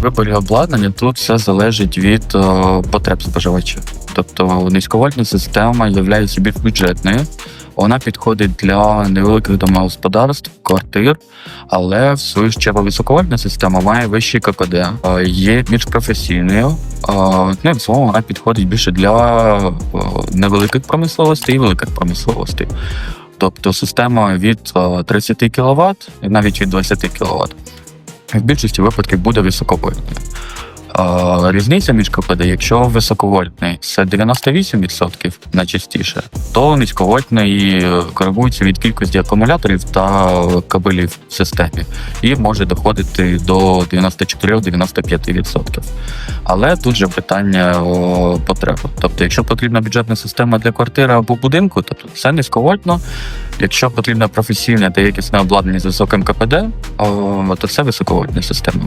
виборі обладнання тут все залежить від е, потреб споживача. Тобто низьковольтна система є більш бюджетною. Вона підходить для невеликих домогосподарств, квартир, але в свою чергу високовольтна система має вищий КПД, е, є більш професійною. е, Ну в цілому вона підходить більше для невеликих промисловостей і великих промисловостей. Тобто система від е, 30 кВт навіть від 20 кВт в більшості випадків буде високовольтною. Е, Різниця між КПД, якщо високовольтний це 98% найчастіше, то низьковольтний е, коригується від кількості акумуляторів та кабелів в системі і може доходити до 94-95%. Але тут же питання потреби. Тобто, якщо потрібна бюджетна система для квартири або будинку, тобто це низьковольтно. Якщо потрібна професійне та якісне обладнання з високим КПД, то це високовольтна система.